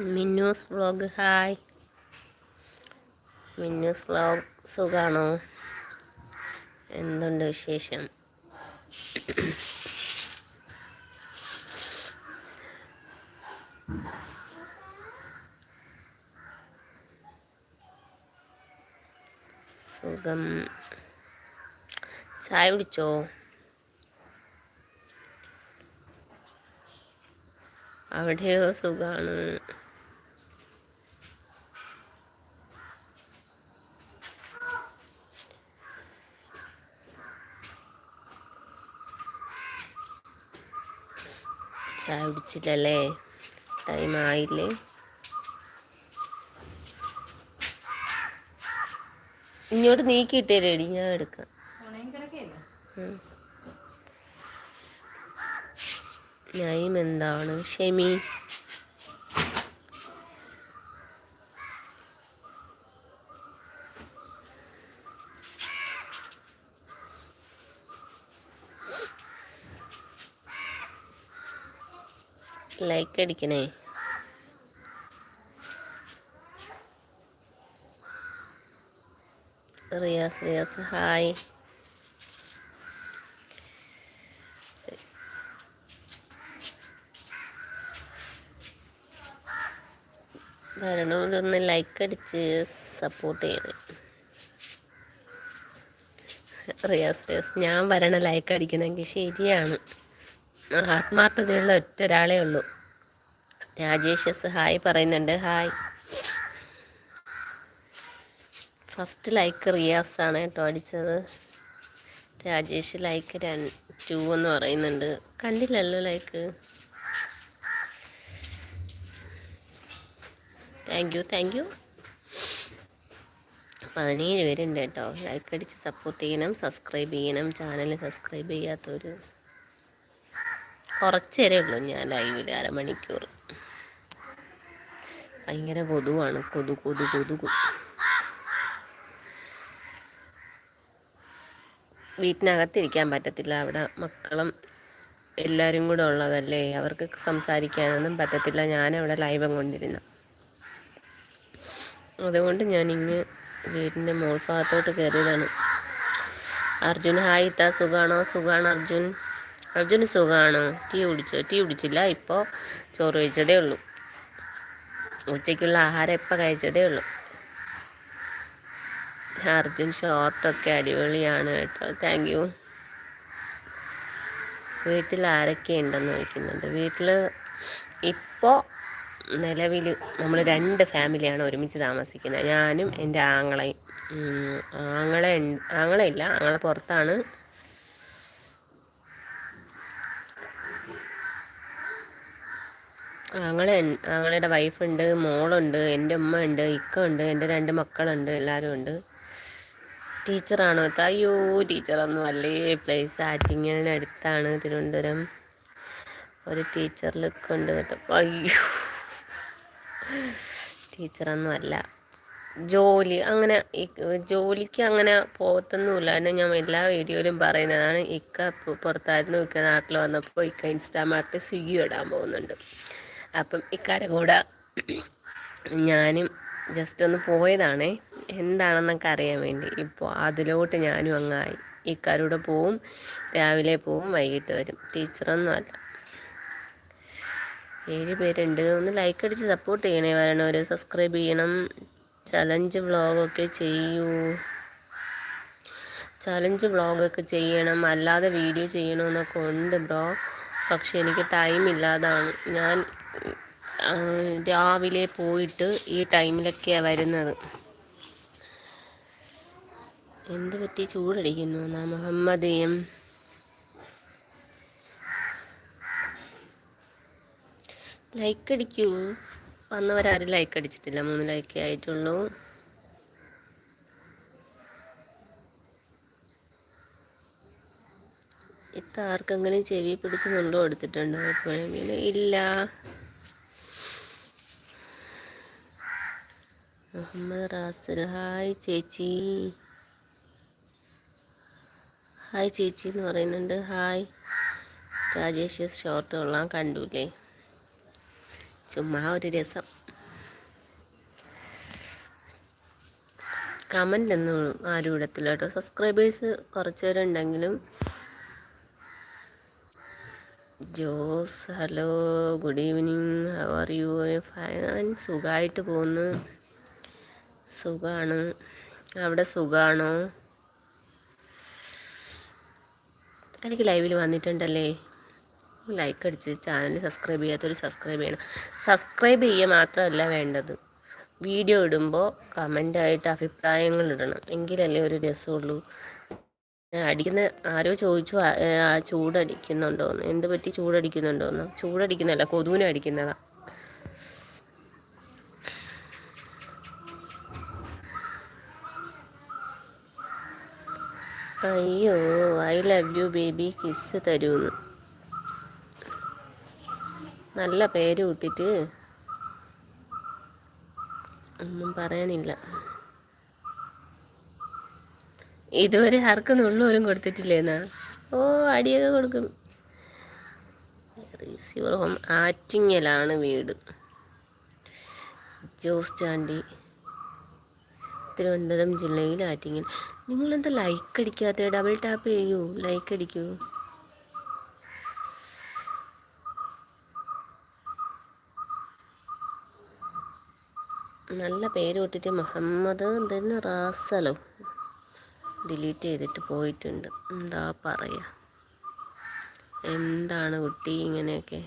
Minnus vlog hi. Minnus vlog സുഖാണോ? എന്തുണ്ട് വിശേഷം? സുഖം. ചായ കുടിച്ചോ? അവിടെയോ സുഖമാണ് ചായ കുടിച്ചില്ലല്ലേ ടൈം ആയില്ലേ? ഇങ്ങോട്ട് നീക്കിയിട്ടേ റെഡി ഞാൻ എടുക്കാം. നൈം എന്താണ്? ഷെമി. ലൈക്ക് അടിക്കണേ റിയാസ് റിയാസ് ഹായ് വരണോലൊന്ന് ലൈക്ക് അടിച്ച് സപ്പോർട്ട് ചെയ്യണം. റിയാസ് റിയാസ് ഞാൻ വരണ ലൈക്ക് അടിക്കണമെങ്കിൽ ശരിയാണ്. ആത്മാർത്ഥതയുള്ള ഒറ്റ ഒരാളേ ഉള്ളൂ. രാജേഷ് എസ് ഹായ് പറയുന്നുണ്ട്. ഹായ്. ഫസ്റ്റ് ലൈക്ക് റിയാസ് ആണ് കേട്ടോ അടിച്ചത്. രാജേഷ് ലൈക്ക് ടു എന്ന് പറയുന്നുണ്ട്. കണ്ടില്ലല്ലോ like. Thank you thank you പതിനേഴ് പേരുണ്ട് കേട്ടോ. ലൈക്ക് അടിച്ച് സപ്പോർട്ട് ചെയ്യണം സബ്സ്ക്രൈബ് ചെയ്യണം. ചാനൽ സബ്സ്ക്രൈബ് ചെയ്യാത്തവർ കുറച്ചേരേ ഉള്ളൂ ഞാൻ ലൈവിൽ അരമണിക്കൂർ. ഭയങ്കര കൊതുവാണ്. കൊതു കൊതു കൊതു വീട്ടിനകത്തിരിക്കാൻ പറ്റത്തില്ല. അവിടെ മക്കളും എല്ലാവരും കൂടെ ഉള്ളതല്ലേ? അവർക്ക് സംസാരിക്കാനൊന്നും പറ്റത്തില്ല. ഞാനവിടെ ലൈവം കൊണ്ടിരുന്നു. അതുകൊണ്ട് ഞാനിങ്ങ് വീടിന്റെ മോൾ ഭാഗത്തോട്ട് കയറിയതാണ്. അർജുൻ ഹായ് ഇത്താ. സുഖാണോ? സുഖാണ് അർജുൻ. അർജുന് സുഖമാണോ ടീ കുടിച്ചോ? ടീ കുടിച്ചില്ല. ഇപ്പോൾ ചോറ് കഴിച്ചതേ ഉള്ളൂ. ഉച്ചയ്ക്കുള്ള ആഹാരം ഇപ്പം കഴിച്ചതേ ഉള്ളൂ. അർജുൻ ഷോർട്ടൊക്കെ അടിപൊളിയാണ് കേട്ടോ. താങ്ക് യു വീട്ടിൽ ആരൊക്കെ ഉണ്ടെന്ന് ചോദിക്കുന്നുണ്ട്. വീട്ടിൽ ഇപ്പോൾ നിലവിൽ നമ്മൾ രണ്ട് ഫാമിലിയാണ് ഒരുമിച്ച് താമസിക്കുന്നത്. ഞാനും എന്റെ ആങ്ങളയും. ആങ്ങളെ ആങ്ങളയില്ല. ആങ്ങളെ പുറത്താണ്. ആങ്ങളെ ആങ്ങളുടെ വൈഫുണ്ട് മോളുണ്ട് എന്റെ ഉമ്മ ഉണ്ട് ഇക്ക ഉണ്ട് എന്റെ രണ്ട് മക്കളുണ്ട് എല്ലാവരും ഉണ്ട്. ടീച്ചറാണോ? അയ്യോ ടീച്ചറൊന്നും അല്ലേ. പ്ലേസ് ആറ്റിങ്ങലിന് അടുത്താണ് തിരുവനന്തപുരം. ഒരു ടീച്ചർ ലുക്ക് ഉണ്ട് കേട്ടോ. അയ്യോ. ടീച്ചറൊന്നും അല്ല. ജോലി അങ്ങനെ ജോലിക്ക് അങ്ങനെ പോകത്തൊന്നുമില്ല എന്നെ ഞാൻ എല്ലാ വീഡിയോയിലും പറയുന്നതാണ് ഇക്ക പുറത്തായിരുന്നു ഇക്ക നാട്ടിൽ വന്നപ്പോൾ ഇക്ക ഇൻസ്റ്റാമാർട്ട് സ്വിഗ്ഗി ഇടാൻ പോകുന്നുണ്ട്. അപ്പം ഇക്കാരെ കൂടെ ഞാനും ജസ്റ്റ് ഒന്ന് പോയതാണേ. എന്താണെന്നൊക്കെ അറിയാൻ വേണ്ടി. ഇപ്പോൾ അതിലോട്ട് ഞാനും അങ്ങായി ഇക്കാരൂടെ പോവും രാവിലെ പോവും വൈകിട്ട് വരും. ടീച്ചറൊന്നും അല്ല. ഏഴ് പേരുണ്ട്. ഒന്ന് ലൈക്ക് അടിച്ച് സപ്പോർട്ട് ചെയ്യണേ. വരണവർ സബ്സ്ക്രൈബ് ചെയ്യണം. ചലഞ്ച് വ്ളോഗൊക്കെ ചെയ്യൂ. ചലഞ്ച് വ്ളോഗൊക്കെ ചെയ്യണം. അല്ലാതെ വീഡിയോ ചെയ്യണമെന്നൊക്കെ ഉണ്ട് ബ്രോ. പക്ഷെ എനിക്ക് ടൈം ഇല്ലാതാണ്. ഞാൻ രാവിലെ പോയിട്ട് ഈ ടൈമിലൊക്കെയാണ് വരുന്നത്. എന്ത് പറ്റി? ചൂടടിക്കുന്നു എന്നാ മുഹമ്മദ്. എം ലൈക്ക് അടിക്കൂ. വന്നവരാരും ലൈക്ക് അടിച്ചിട്ടില്ല. മൂന്ന് ലൈക്ക് ആയിട്ടുള്ളൂ. ഇത്ത ആർക്കെങ്കിലും ചെവി പിടിച്ച് മുണ്ടോ കൊടുത്തിട്ടുണ്ടോ? എപ്പോഴെങ്കിലും ഇല്ല. റാസൽ. ഹായ് ചേച്ചി. ഹായ് ചേച്ചി എന്ന് പറയുന്നുണ്ട്. ഹായ്. രാജേഷ് ഷോർട്ട് കൊള്ളാൻ കണ്ടൂലേ? ചുമ്മാ ഒരു രസം. കമന്റ് ഒന്നും ആരും ഇടത്തില്ല കേട്ടോ. Subscribers കുറച്ചുപേരുണ്ടെങ്കിലും Jose hello good evening how are you fine സുഖമായിട്ട് പോകുന്നു. സുഖമാണ് അവിടെ സുഖമാണോ എനിക്ക് ലൈവിൽ വന്നിട്ടുണ്ടല്ലേ? ലൈക്ക് അടിച്ച് ചാനൽ സബ്സ്ക്രൈബ് ചെയ്യാത്തൊരു സബ്സ്ക്രൈബ് ചെയ്യണം. സബ്സ്ക്രൈബ് ചെയ്യുക മാത്രമല്ല വേണ്ടത്. വീഡിയോ ഇടുമ്പോൾ കമന്റായിട്ട് അഭിപ്രായങ്ങൾ ഇടണം. എങ്കിലല്ലേ ഒരു രസമുള്ളൂ. അടിക്കുന്ന ആരോ ചോദിച്ചു ചൂടടിക്കുന്നുണ്ടോന്ന്. എന്ത് പറ്റി? ചൂടടിക്കുന്നുണ്ടോന്ന്. ചൂടടിക്കുന്നല്ല കൊതുവിനെ അടിക്കുന്നതാ. അയ്യോ I love you baby kiss തരൂന്ന്. നല്ല പേര് കൂട്ടിട്ട് ഒന്നും പറയാനില്ല. ഇതുവരെ ആർക്കും നുള്ളൂരും കൊടുത്തിട്ടില്ലേന്നാ? ഓ അടിയൊക്കെ കൊടുക്കും. ഹോം ആറ്റിങ്ങലാണ് വീട്. ജോസ് ചാണ്ടി തിരുവനന്തപുരം ജില്ലയിൽ ആറ്റിങ്ങൽ. നിങ്ങളെന്താ ലൈക്ക് അടിക്കാത്ത? ഡബിൾ ടാപ്പ് ചെയ്യൂ ലൈക്ക് അടിക്കൂ. നല്ല പേര് വിട്ടിട്ട് മുഹമ്മദ് എന്തെന്ന്? റാസലോ. ഡിലീറ്റ് ചെയ്തിട്ട് പോയിട്ടുണ്ട്. എന്താ പറയുക എന്താണ് കുട്ടി ഇങ്ങനെയൊക്കെ?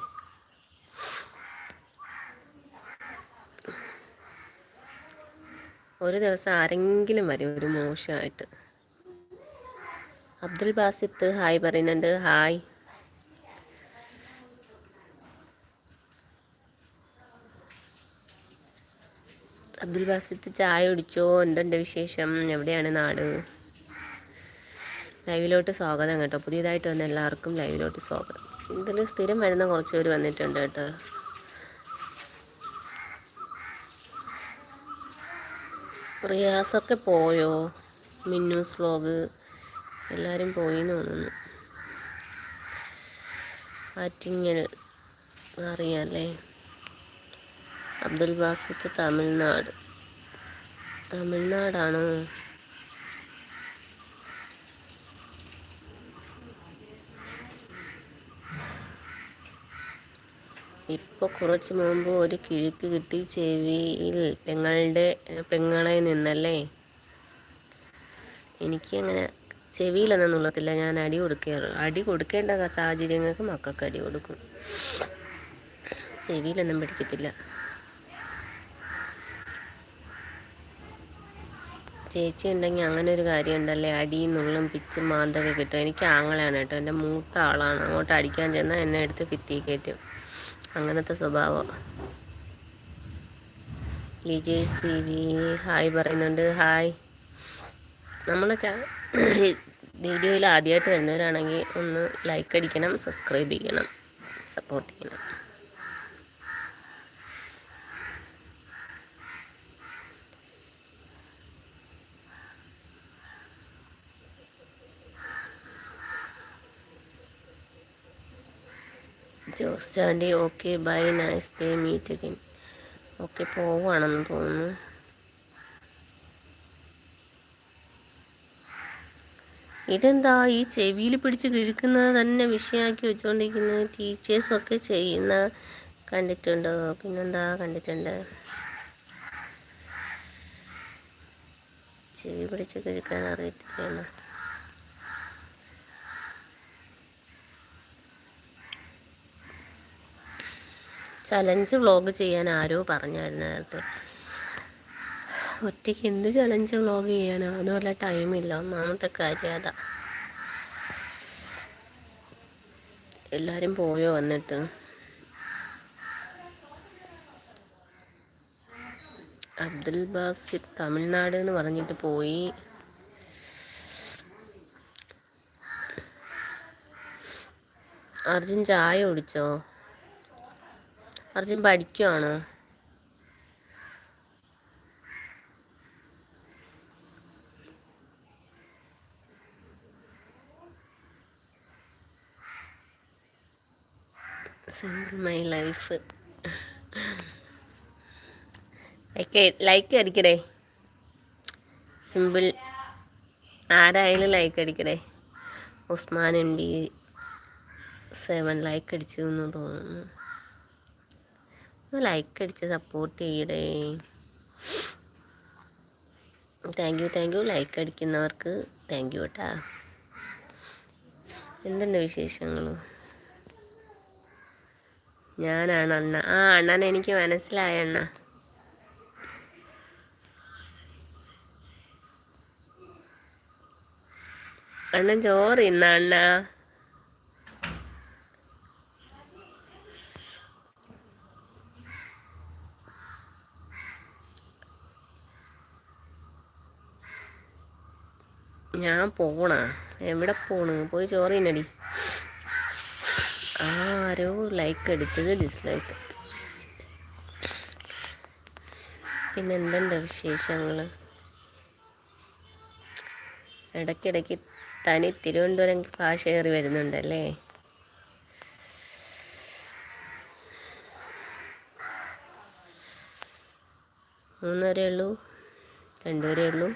ഒരു ദിവസം ആരെങ്കിലും വരും ഒരു മോശമായിട്ട്. അബ്ദുൽ ബാസിത്ത് ഹായ് പറയുന്നുണ്ട്. ഹായ്. അബ്ദുൽ ബാസിത്ത് ചായ കുടിച്ചോ? എന്തുണ്ട് വിശേഷം? എവിടെയാണ് നാട്? ലൈവിലോട്ട് സ്വാഗതം കേട്ടോ. പുതിയതായിട്ട് വന്ന എല്ലാവർക്കും ലൈവിലോട്ട് സ്വാഗതം. ഇതിൽ സ്ഥിരം വരുന്ന കുറച്ച് പേര് വന്നിട്ടുണ്ട് കേട്ടോ. റിയാസൊക്കെ പോയോ? മിന്നൂസ് വ്ലോഗ് എല്ലാവരും പോയി എന്ന് തോന്നുന്നു. ആറ്റിങ്ങൽ അറിയാല്ലേ? അബ്ദുൽ ബാസിത്ത് തമിഴ്നാട്. തമിഴ്നാടാണോ? ഇപ്പോൾ കുറച്ച് മുമ്പ് ഒരു കിഴുക്ക് കിട്ടി ചെവിയിൽ പെങ്ങളുടെ പെങ്ങളെ നിന്നല്ലേ? എനിക്ക് അങ്ങനെ ചെവിയിലൊന്നും നുള്ളത്തില്ല ഞാൻ അടി കൊടുക്കാറ് അടി കൊടുക്കേണ്ട സാഹചര്യങ്ങൾക്ക് മക്കൾക്ക് അടി കൊടുക്കും. ചെവിയിലൊന്നും പിടിക്കത്തില്ല. ചേച്ചി ഉണ്ടെങ്കിൽ അങ്ങനെ ഒരു കാര്യം ഉണ്ടല്ലേ അടിയും നുള്ളും പിച്ചും മാന്തൊക്കെ കിട്ടും. എനിക്ക് ആങ്ങളാണ് കേട്ടോ. എന്റെ മൂത്ത ആളാണ്. അങ്ങോട്ട് അടിക്കാൻ ചെന്നാൽ എന്നെ എടുത്ത് ഭിത്തി കയറ്റും. അങ്ങനത്തെ സ്വഭാവം. ലിജേഷ് സി വി ഹായ് പറയുന്നുണ്ട് ഹായ്. നമ്മൾ വീഡിയോയിൽ ആദ്യമായിട്ട് വരുന്നവരാണെങ്കിൽ ഒന്ന് ലൈക്ക് അടിക്കണം സബ്സ്ക്രൈബ് ചെയ്യണം സപ്പോർട്ട് ചെയ്യണം. Jose Chandy okay bye nice day meet again. Okay പോവാണെന്ന് തോന്നുന്നു. ഇതെന്താ ഈ ചെവിയിൽ പിടിച്ച് കിഴുക്കുന്നത് തന്നെ വിഷയമാക്കി വെച്ചുകൊണ്ടിരിക്കുന്നത് ടീച്ചേഴ്സൊക്കെ ചെയ്യുന്ന കണ്ടിട്ടുണ്ടോ? പിന്നെന്താ കണ്ടിട്ടുണ്ട്? ചെവി പിടിച്ച് കിഴുക്കാൻ അറിയത്തില്ല ചലഞ്ച് വ്ളോഗ് ചെയ്യാൻ ആരോ പറഞ്ഞായിരുന്നു നേരത്തെ. ഒറ്റയ്ക്ക് എന്ത് ചലഞ്ച് വ്ളോഗ് ചെയ്യാനോ? അതുപോലെ ടൈമില്ല ഒന്നാമത്തെ കാര്യം അതാ. എല്ലാവരും പോയോ വന്നിട്ട്? അബ്ദുൽ ബാസി തമിഴ്നാട് എന്ന് പറഞ്ഞിട്ട് പോയി. അർജുൻ ചായ കുടിച്ചോ? അർജുൻ പഠിക്കുവാണോ? മൈ ലൈഫ് ലൈക്ക് ലൈക്ക് അടിക്കടേ. സിമ്പിൾ ആരായാലും ലൈക്ക് അടിക്കണേ ഉസ്മാൻ ഉണ്ട് സെവൻ ലൈക്ക് അടിച്ചു എന്ന് തോന്നുന്നു. ലൈക്ക് അടിച്ച് സപ്പോർട്ട് ചെയ്യണേ thank you thank you like അടിക്കുന്നവർക്ക് thank you കേട്ടാ എന്തുണ്ട് വിശേഷങ്ങൾ ഞാനാണ് അണ്ണ. ആ അണ്ണൻ എനിക്ക് മനസ്സിലായ അണ്ണ. അണ്ണൻ ചോറ് ഇന്ന അണ്ണ? ഞാൻ പോണ. എവിടെ പോണ്? പോയി ചോറ് തിന്നടി. ആരോ ലൈക്ക് അടിച്ചത് ഡിസ്ലൈക്ക് പിന്നെ വിശേഷങ്ങൾ ഇടയ്ക്കിടയ്ക്ക് തനി തിരുവനന്തപുരം ഭാഷ കയറി വരുന്നുണ്ടല്ലേ? മൂന്നരയുള്ളൂ രണ്ടുപേരേ ഉള്ളൂ.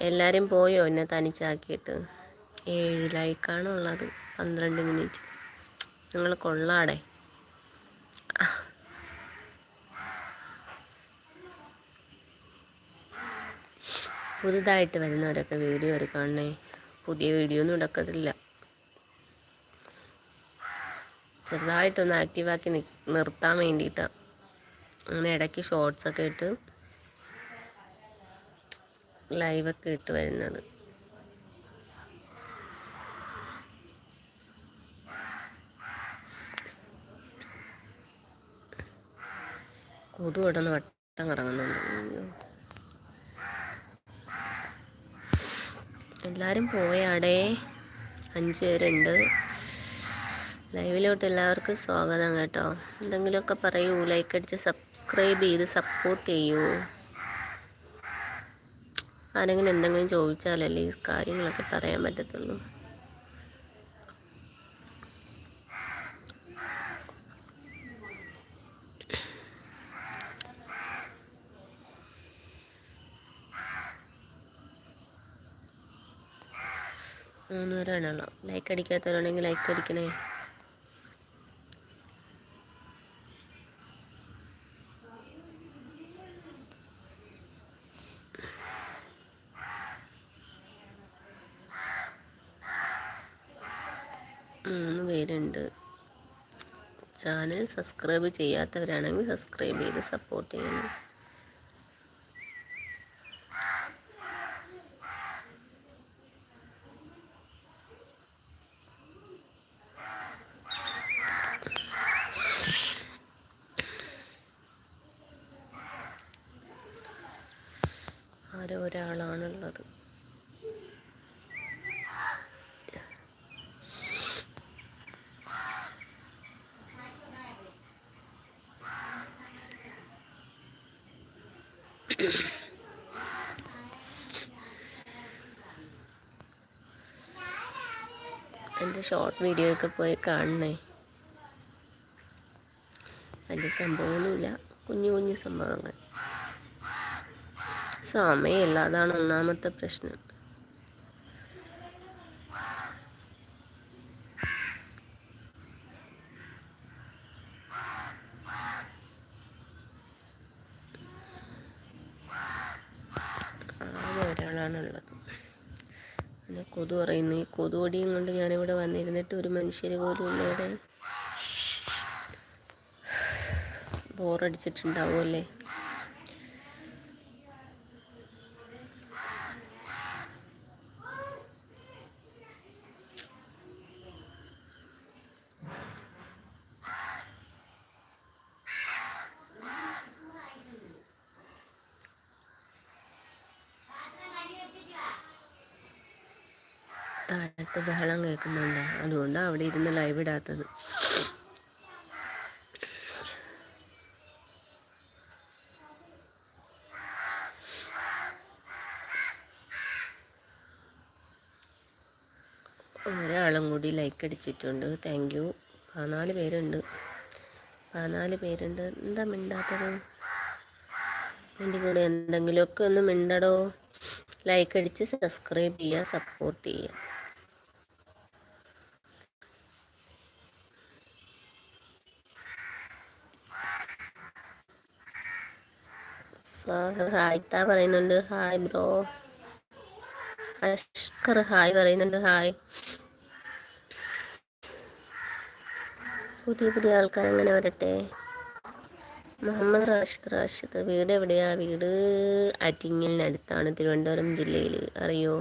എല്ലാവരും പോയോ? എന്നെ തനിച്ചാക്കിയിട്ട്. ഏഴ് ലൈക്കാണ് ഉള്ളത്. പന്ത്രണ്ട് മിനിറ്റ്. നിങ്ങൾ കൊള്ളാടെ. പുതുതായിട്ട് വരുന്നവരൊക്കെ വീഡിയോ കാണണേ. പുതിയ വീഡിയോ ഒന്നും എടുക്കത്തില്ല. ചെറുതായിട്ടൊന്ന് ആക്റ്റീവാക്കി നിർത്താൻ വേണ്ടിയിട്ടാണ് അങ്ങനെ ഇടയ്ക്ക് ഷോർട്സൊക്കെ ഇട്ട് ലൈവൊക്കെ ഇട്ട് വരുന്നത്. കൊതു ഇടന്ന് വട്ടം കറങ്ങുന്നുണ്ട്. എല്ലാവരും പോയാടേ. അഞ്ച് പേരുണ്ട്. ലൈവിലോട്ട് എല്ലാവർക്കും സ്വാഗതം കേട്ടോ. എന്തെങ്കിലുമൊക്കെ പറയൂ. ലൈക്ക് അടിച്ച് സബ്സ്ക്രൈബ് ചെയ്ത് സപ്പോർട്ട് ചെയ്യൂ. ആരെങ്കിലും എന്തെങ്കിലും ചോദിച്ചാലല്ലേ ഈ കാര്യങ്ങളൊക്കെ പറയാൻ പറ്റത്തുള്ളൂ. മൂന്ന് ലൈക്ക് അടിക്കാത്തവരാണെങ്കിൽ ലൈക്ക് അടിക്കണേ മൂന്ന് പേരുണ്ട് സബ്സ്ക്രൈബ് ചെയ്യാത്തവരാണെങ്കിൽ സബ്സ്ക്രൈബ് ചെയ്ത് സപ്പോർട്ട് ചെയ്യണം ആരോ ഒരാളാണുള്ളത് എന്റെ ഷോർട്ട് വീഡിയോ ഒക്കെ പോയി കാണണേ. വലിയ സംഭവമൊന്നുമില്ല. കുഞ്ഞു കുഞ്ഞു സംഭവങ്ങൾ. സമയമില്ല. അതാണ് ഒന്നാമത്തെ പ്രശ്നം ആകെ ഒരാളാണുള്ളത് പിന്നെ കൊതു പറയുന്നു ഈ കൊതുവടിയും കൊണ്ട് ഞാനിവിടെ മനുഷ്യർ പോലും ഇല്ലാതെ ബോറടിച്ചിട്ടുണ്ടാവുമല്ലേ? കേൾക്കുന്നുണ്ട് അതുകൊണ്ടാണ് അവിടെ ഇരുന്ന് ലൈവ് ഇടാത്തത്. ഒരാളും കൂടി ലൈക്ക് അടിച്ചിട്ടുണ്ട്. താങ്ക് യു പതിനാല് പേരുണ്ട്. പതിനാല് പേരുണ്ട്. എന്താ മിണ്ടാത്തത്? എന്റെ കൂടെ എന്തെങ്കിലുമൊക്കെ ഒന്ന് മിണ്ടടോ. ലൈക്ക് അടിച്ച് സബ്സ്ക്രൈബ് ചെയ്യുക സപ്പോർട്ട് ചെയ്യുക. ഹായ്ത്താ പറയുന്നുണ്ട് ഹായ് ബ്രോ അഷ്കർ ഹായ് പറയുന്നുണ്ട് ഹായ്. പുതിയ പുതിയ ആൾക്കാർ അങ്ങനെ വരട്ടെ? മുഹമ്മദ് റാഷിദ് റാഷിദ് വീട് എവിടെയാ? വീട് അറ്റിങ്ങലിനടുത്താണ് തിരുവനന്തപുരം ജില്ലയിൽ അറിയോ?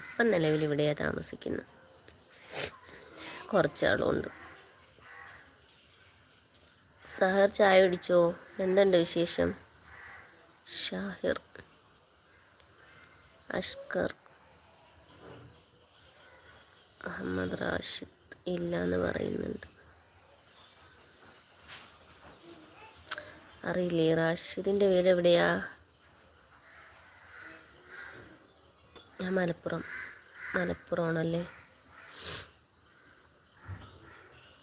ഇപ്പം നിലവിൽ ഇവിടെയാണ് താമസിക്കുന്നത്. കുറച്ചാളുണ്ട് സഹർ ചായ കുടിച്ചോ? എന്തുണ്ട് വിശേഷം? ഷാഹിർ. അഷ്കർ. അഹമ്മദ് റാഷിദ് ഇല്ല എന്ന് പറയുന്നുണ്ട്. അറിയില്ലേ റാഷിദിന്റെ വീട് എവിടെയാ? ഞാൻ മലപ്പുറം. മലപ്പുറമാണല്ലേ?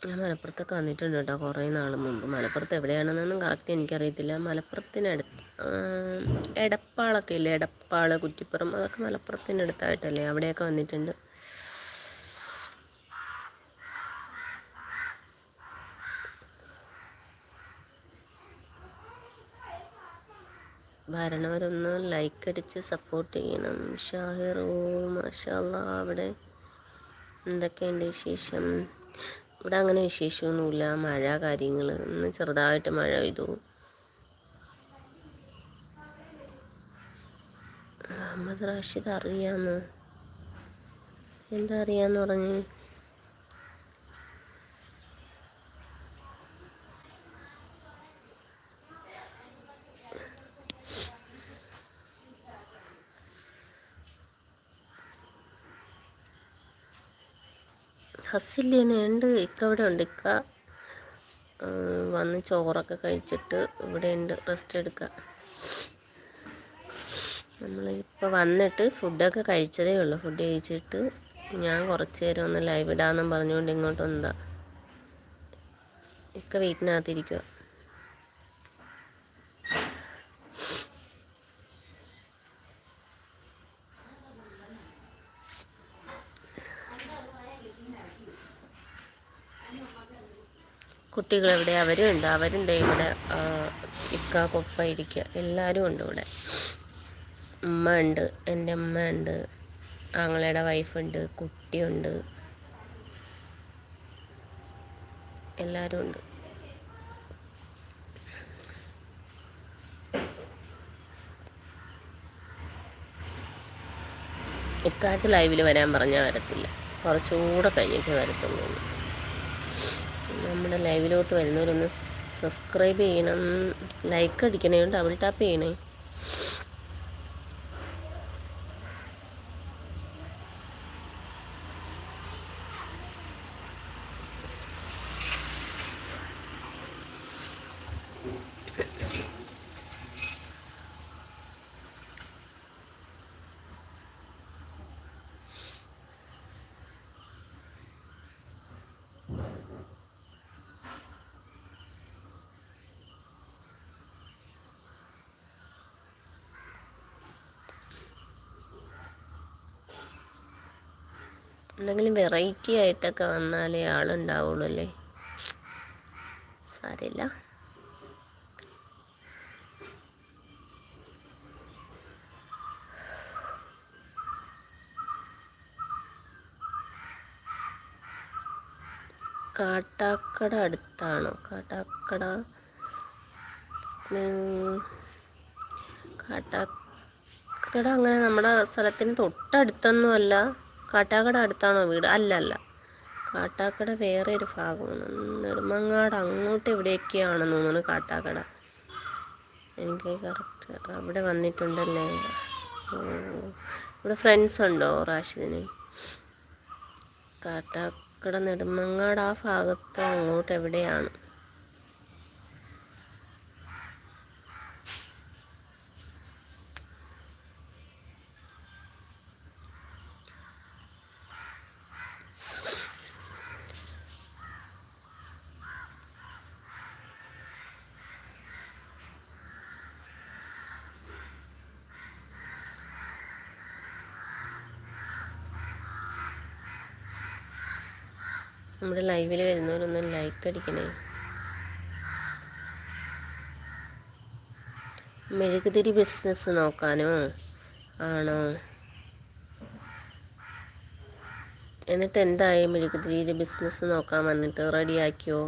ഞാൻ മലപ്പുറത്തൊക്കെ വന്നിട്ടുണ്ട് കേട്ടോ കുറേ നാൾ മുമ്പ്. മലപ്പുറത്ത് എവിടെയാണെന്നൊന്നും കറക്റ്റ് എനിക്കറിയത്തില്ല. മലപ്പുറത്തിനടുത്ത് എടപ്പാളൊക്കെ ഇല്ലേ? എടപ്പാൾ കുറ്റിപ്പുറം അതൊക്കെ മലപ്പുറത്തിനടുത്തായിട്ടല്ലേ അവിടെയൊക്കെ വന്നിട്ടുണ്ട്. ഭരണവരൊന്ന് ലൈക്ക് അടിച്ച് സപ്പോർട്ട് ചെയ്യണം. ഷാഹിർ ഓ മാഷാല്ല അവിടെ എന്തൊക്കെയുണ്ട് വിശേഷം? ഇവിടെ അങ്ങനെ വിശേഷമൊന്നുമില്ല. മഴ കാര്യങ്ങൾ ഇന്ന് ചെറുതായിട്ട് മഴ പെയ്തു. അഹമ്മദ് റാഷിദ് അറിയാമെന്ന് എന്താ അറിയാന്ന് പറഞ്ഞു? ഹസ്സില്ലേനെ ഉണ്ട് ഇക്ക ഇവിടെ ഉണ്ട് ഇക്ക വന്ന് ചോറൊക്കെ കഴിച്ചിട്ട് ഇവിടെ ഉണ്ട് റെസ്റ്റ് എടുക്കുക നമ്മളിപ്പോൾ വന്നിട്ട് ഫുഡൊക്കെ കഴിച്ചതേ ഉള്ളൂ. ഫുഡ് കഴിച്ചിട്ട് ഞാൻ കുറച്ച് നേരം ഒന്ന് ലൈവ് ഇടാമെന്നും പറഞ്ഞുകൊണ്ട് ഇങ്ങോട്ട് ഇക്ക വീട്ടിനകത്തിരിക്കുക കുട്ടികൾ ഇവിടെ അവരും ഉണ്ട്. അവരുണ്ട് ഇവിടെ ഇക്ക കൊപ്പ ഇരിക്കുക എല്ലാവരും ഉണ്ട് ഇവിടെ. ഉമ്മ ഉണ്ട്. എന്റെ അമ്മ ഉണ്ട്. ആങ്ങളയുടെ വൈഫുണ്ട് കുട്ടിയുണ്ട് എല്ലാവരും ഉണ്ട്. ഇക്കാലത്ത് ലൈവിൽ വരാൻ പറഞ്ഞാൽ വരത്തില്ല. കുറച്ചുകൂടെ കഴിഞ്ഞിട്ട് വരത്തുള്ളൂ. നമ്മുടെ ലൈവിലോട്ട് വരുന്നവരൊന്ന് സബ്സ്ക്രൈബ് ചെയ്യണം. ലൈക്ക് അടിക്കണേ. ഡബിൾ ടാപ്പ് ചെയ്യണേ. എന്തെങ്കിലും വെറൈറ്റി ആയിട്ടൊക്കെ വന്നാലേ ആളുണ്ടാവുള്ളൂ അല്ലേ സാരില്ല കാട്ടാക്കട അടുത്താണോ? കാട്ടാക്കട കാട്ടാക്കട അങ്ങനെ നമ്മുടെ സ്ഥലത്തിന് തൊട്ടടുത്തൊന്നുമല്ല. കാട്ടാക്കട അടുത്താണോ വീട്? അല്ല അല്ല. കാട്ടാക്കട വേറെ ഒരു ഭാഗമാണ്. നെടുമങ്ങാട് അങ്ങോട്ട് എവിടെയൊക്കെയാണെന്ന് തോന്നുന്നു കാട്ടാക്കട. എനിക്ക് കറക്റ്റ് അവിടെ വന്നിട്ടുണ്ടല്ലേ? ഇവിടെ ഫ്രണ്ട്സ് ഉണ്ടോ റാഷിദിന്? കാട്ടാക്കട നെടുമങ്ങാട് ആ ഭാഗത്ത് അങ്ങോട്ട് എവിടെയാണ് നമ്മുടെ ലൈവിൽ വരുന്നവരൊന്നും ലൈക്ക് അടിക്കണേ മെഴുകുതിരി ബിസിനസ് നോക്കാനോ ആണോ? എന്നിട്ട് എന്തായി മെഴുകുതിരിയുടെ ബിസിനസ് നോക്കാൻ വന്നിട്ട്? റെഡിയാക്കിയോ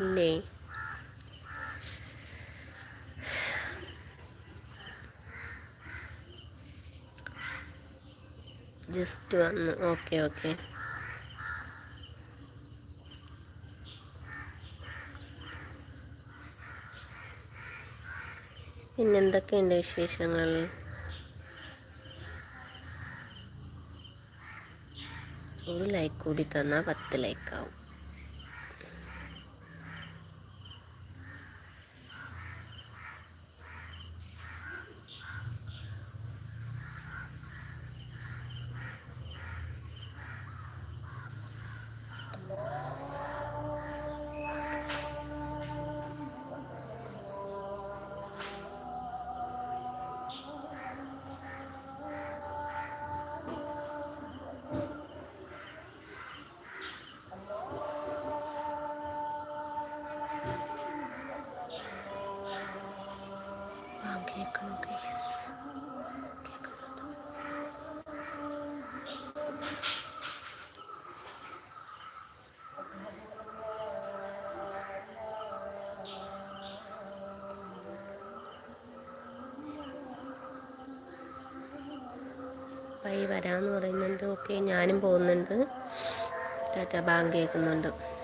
ഇല്ലേ ജസ്റ്റ് വന്ന് ഓക്കെ ഓക്കെ. പിന്നെന്തൊക്കെയുണ്ട് വിശേഷങ്ങൾ? ഒരു ലൈക്ക് കൂടി തന്നാൽ പത്ത് ലൈക്കാവും വരാമെന്ന് പറയുന്നുണ്ട്. ഓക്കെ ഞാനും പോകുന്നുണ്ട്. ടാറ്റ ബാങ്ക് കേൾക്കുന്നുണ്ട്.